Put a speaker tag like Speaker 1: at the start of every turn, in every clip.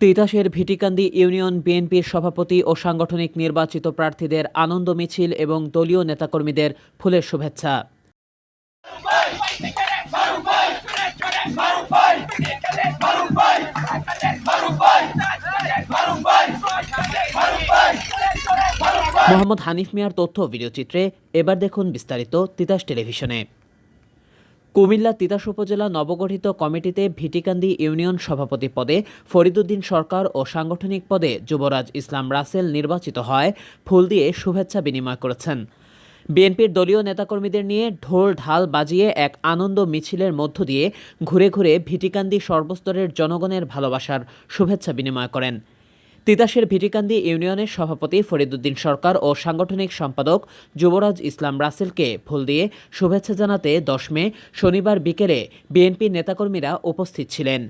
Speaker 1: তিতাসের ভিটিকান্দি union বিএনপির সভাপতি ও সাংগঠনিক নির্বাচিত প্রার্থীদের আনন্দ মিছিল এবং দলীয় নেতাকর্মীদের ফুলের শুভেচ্ছা। মোহাম্মদ হানিফ মিয়ার তথ্য ভিডিওচিত্রে এবার দেখুন বিস্তারিত তিতাস টেলিভিশনে। কুমিল্লা তিতাস উপজেলা নবগঠিত কমিটিতে ভিটিকান্দি ইউনিয়ন সভাপতি পদে ফরিদুদ্দিন সরকার ও সাংগঠনিক পদে যুবরাজ ইসলাম রাসেল নির্বাচিত হয়, ফুল দিয়ে শুভেচ্ছা বিনিময় করেছেন। বিএনপির দলীয় নেতাকর্মীদের নিয়ে ঢোল ঢাল বাজিয়ে এক আনন্দ মিছিলের মধ্য দিয়ে ঘুরে ঘুরে ভিটিকান্দি সর্বস্তরের জনগণের ভালোবাসার শুভেচ্ছা বিনিময় করেন। তিতাসের ভিটিকান্দি ইউনিয়নের সভাপতি ফরিদুদ্দিন সরকার ও সাংগঠনিক সম্পাদক যুবরাজ ইসলাম রাসেলকে ফুল দিয়ে শুভেচ্ছা জানাতে দশ মে, শনিবার বিকেলে বিএনপির নেতাকর্মীরা উপস্থিত ছিলেন।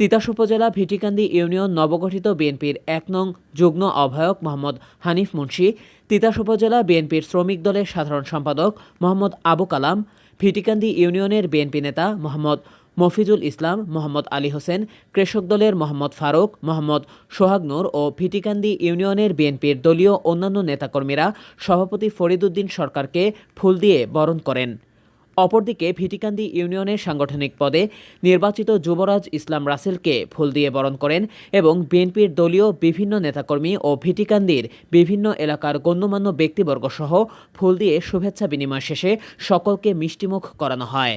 Speaker 1: তিতাস উপজেলা ভিটিকান্দি ইউনিয়ন নবগঠিত বিএনপির এক নং যুগ্ম আহ্বায়ক মোহাম্মদ হানিফ মুন্সি, তিতাস উপজেলা বিএনপির শ্রমিক দলের সাধারণ সম্পাদক মোহাম্মদ আবু কালাম, ভিটিকান্দি ইউনিয়নের বিএনপি নেতা মোহাম্মদ মফিজুল ইসলাম, মোহাম্মদ আলী হোসেন, কৃষক দলের মোহাম্মদ ফারুক, মোহাম্মদ সোহাগ নূর ও ভিটিকান্দি ইউনিয়নের বিএনপির দলীয় অন্যান্য নেতাকর্মীরা সভাপতি ফরিদুদ্দিন সরকারকে ফুল দিয়ে বরণ করেন। অপরদিকে ভিটিকান্দি ইউনিয়নের সাংগঠনিক পদে নির্বাচিত যুবরাজ ইসলাম রাসেলকে ফুল দিয়ে বরণ করেন এবং বিএনপির দলীয় বিভিন্ন নেতাকর্মী ও ভিটিকান্দির বিভিন্ন এলাকার গণ্যমান্য ব্যক্তিবর্গ সহ ফুল দিয়ে শুভেচ্ছা বিনিময় শেষে সকলকে মিষ্টিমুখ করানো হয়।